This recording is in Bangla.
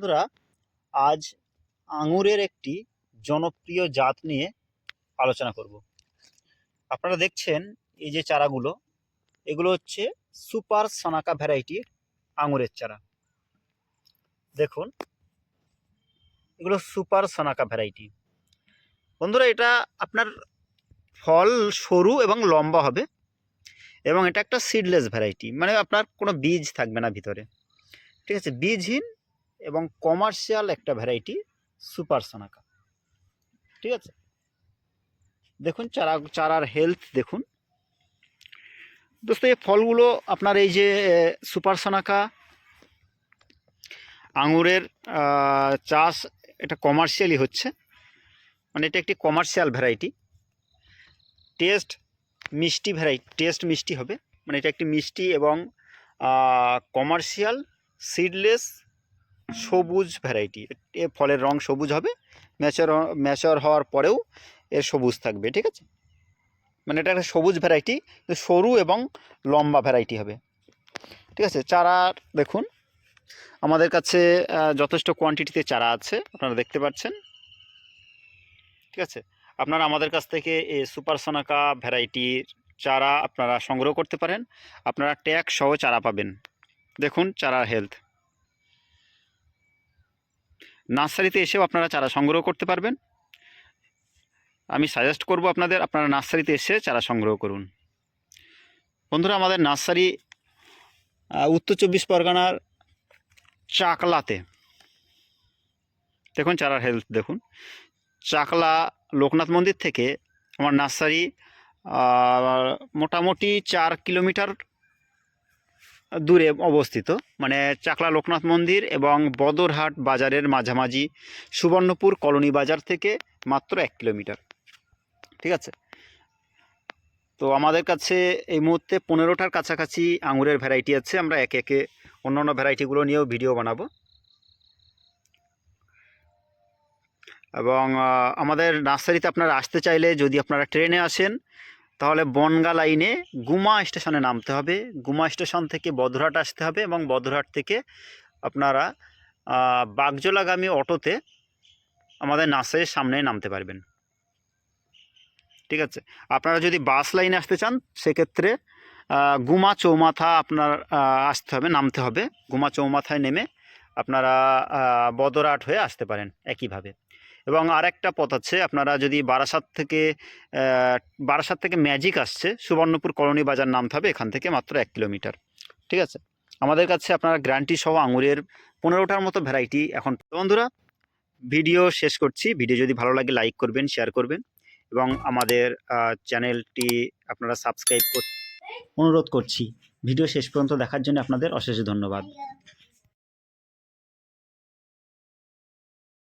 বন্ধুরা, আজ আঙুরের একটি জনপ্রিয় জাত নিয়ে আলোচনা করব। আপনারা দেখছেন এই যে চারাগুলো, এগুলো হচ্ছে সুপার সানাকা ভ্যারাইটির আঙুরের চারা। দেখুন, এগুলো সুপার সানাকা ভ্যারাইটি। বন্ধুরা, এটা আপনার ফল সরু এবং লম্বা হবে এবং এটা একটা সিডলেস ভ্যারাইটি মানে আপনার কোনো বীজ থাকবে না ভিতরে। ঠিক আছে, বীজহীন এবং কমার্শিয়াল একটা ভ্যারাইটি সুপার সোনাকা। ঠিক আছে? দেখুন, চারা, চারার হেলথ দেখুন। দোস্ত, এই ফলগুলো আপনার এই যে সুপার সোনাকা, আঙুরের চাষ এটা কমার্শিয়ালি হচ্ছে। মানে এটা একটি কমার্শিয়াল ভ্যারাইটি টেস্ট মিষ্টি ভ্যারাইটি টেস্ট মিষ্টি হবে। মানে এটা একটি মিষ্টি এবং কমার্শিয়াল সিডলেস সবুজ ভ্যারাইটি ফলের রং সবুজ হবে ম্যাচর ম্যাচার হওয়ার পরেও এর সবুজ থাকবে, ঠিক আছে? মানে এটা একটা সবুজ ভ্যারাইটি সরু এবং লম্বা ভ্যারাইটি হবে, ঠিক আছে? চারা, দেখুন, আমাদের কাছে যথেষ্ট কোয়ান্টিটিতে চারা আছে, আপনারা দেখতে পাচ্ছেন, ঠিক আছে? আপনারা আমাদের কাছ থেকে এই সুপার সোনাকা ভ্যারাইটির চারা আপনারা সংগ্রহ করতে পারেন, আপনারা ট্যাগ সহ চারা পাবেন, দেখুন চারার হেলথ নার্সারিতে এসেও আপনারা চারা সংগ্রহ করতে পারবেন। আমি সাজেস্ট করব আপনাদের আপনারা নার্সারিতে এসে চারা সংগ্রহ করুন। বন্ধুরা, আমাদের নার্সারি উত্তর চব্বিশ পরগনার চাকলাতে। দেখুন চারার হেলথ দেখুন। চাকলা লোকনাথ মন্দির থেকে আমার নার্সারি মোটামুটি চার কিলোমিটার দূরে অবস্থিত মানে চাকলা লোকনাথ মন্দির এবং বদরহাট বাজারের মাঝামাঝি সুবর্ণপুর কলোনি বাজার থেকে মাত্র এক কিলোমিটার। ঠিক আছে? তো আমাদের কাছে এই মুহূর্তে পনেরোটার কাছাকাছি আঙুরের ভ্যারাইটি আছে, আমরা একে একে অন্যান্য ভ্যারাইটিগুলো নিয়েও ভিডিও বানাবো। এবং আমাদের নার্সারিতে আপনারা আসতে চাইলে যদি আপনারা ট্রেনে আসেন তাহলে বনগা লাইনে গুমা স্টেশনে নামতে হবে। গুমা স্টেশন থেকে বদরহাট আসতে হবে এবং বদরহাট থেকে আপনারা বাগজোলাগামী অটোতে আমাদের নার্সারির সামনে নামতে পারবেন। ঠিক আছে? আপনারা যদি বাস লাইনে আসতে চান সেক্ষেত্রে গুমা চৌমাথা আপনার আসতে হবে নামতে হবে। গুমা চৌমাথায় নেমে আপনারা আহ, বদরহাট হয়ে আসতে পারেন একইভাবে। এবং আরেকটা পথ আছে, আপনারা যদি বারাসাত থেকে বারাসাত থেকে ম্যাজিক আসছে, সুবর্ণপুর কলোনি বাজার নামতে হবে, এখান থেকে মাত্র এক কিলোমিটার। ঠিক আছে? আমাদের কাছে আপনারা গ্যারান্টি সহ আঙুরের পনেরোটার মতো ভ্যারাইটি এখন বন্ধুরা, ভিডিও শেষ করছি। ভিডিও যদি ভালো লাগে, লাইক করবেন, শেয়ার করবেন এবং আমাদের চ্যানেলটি আপনারা সাবস্ক্রাইব কর অনুরোধ করছি। ভিডিও শেষ পর্যন্ত দেখার জন্য আপনাদের অশেষ ধন্যবাদ।